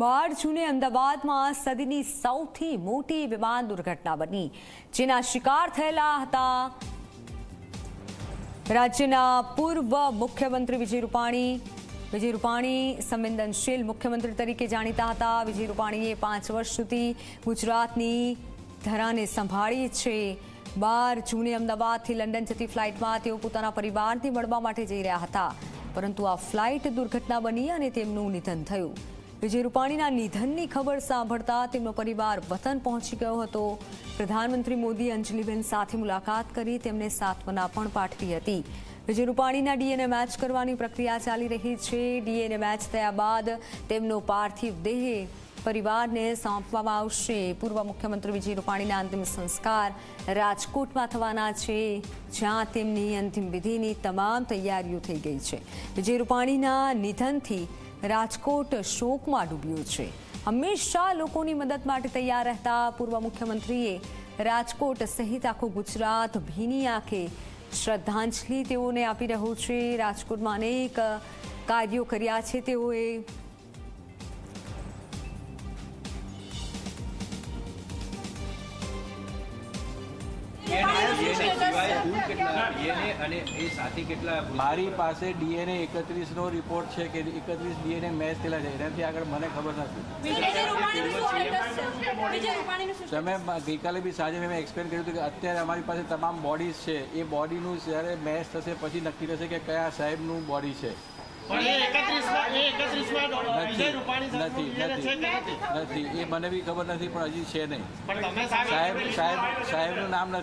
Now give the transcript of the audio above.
બાર જૂને અમદાવાદમાં સદીની સૌથી મોટી વિમાન દુર્ઘટના બની, જેના શિકાર થયેલા હતા. રાજ્યના પૂર્વ મુખ્યમંત્રી વિજય રૂપાણી. વિજય રૂપાણી સંવેદનશીલ મુખ્યમંત્રી તરીકે જાણીતા હતા. વિજય રૂપાણીએ પાંચ વર્ષ સુધી ગુજરાતની ધરાને સંભાળી છે. બાર જૂને અમદાવાદથી લંડન જતી ફ્લાઇટમાં તેઓ પોતાના પરિવારથી મળવા માટે જઈ રહ્યા હતા. પરંતુ આ ફ્લાઇટ દુર્ઘટના બની અને તેમનું નિધન થયું. વિજય રૂપાણીના નિધનની ખબર સાંભળતા તેમનો પરિવાર વતન પહોંચી ગયો હતો. પ્રધાનમંત્રી મોદી અંજલિબેન સાથે મુલાકાત કરી તેમને સાંત્વના પણ પાઠવી હતી. વિજય રૂપાણીના ડીએનએ મેચ કરવાની પ્રક્રિયા ચાલી રહી છે. ડીએનએ મેચ થયા બાદ તેમનો પાર્થિવ દેહ પરિવારને સોંપવામાં આવશે. પૂર્વ મુખ્યમંત્રી વિજય રૂપાણીના અંતિમ સંસ્કાર રાજકોટમાં થવાના છે, જ્યાં તેમની અંતિમ વિધિની તમામ તૈયારીઓ થઈ ગઈ છે. વિજય રૂપાણીના નિધનથી રાજકોટ શોકમાં ડૂબ્યું છે. હંમેશા લોકોની મદદ માટે તૈયાર રહેતા પૂર્વ મુખ્યમંત્રીએ રાજકોટ સહિત આખું ગુજરાત ભીની આંખે શ્રદ્ધાંજલિ તેઓને આપી રહ્યું છે. રાજકોટમાં અનેક કાર્યો કર્યા છે તેઓએ મારી પાસે ડીએનએ એકત્રીસનો રિપોર્ટ છે કે એકત્રીસ ડીએનએ મેચ થયેલા છે. એનાથી આગળ મને ખબર નથી. વિજય રૂપાણીનું શું status છે? વિજય રૂપાણીનું શું તમે ગઈકાલે બી સાંજે મેં એક્સપ્લેન કર્યું હતું કે અત્યારે અમારી પાસે તમામ બોડીઝ છે. એ બોડીનું જ્યારે મેચ થશે પછી નક્કી થશે કે કયા સાહેબનું બોડી છે. પણ એ એકત્રીસમાં એ એકત્રીસમાં વિજય નથી. એ મને બી ખબર નથી પણ હજી છે નહીં. પણ તમે સાહેબ સાહેબ સાહેબ સાહેબનું નામ નથી.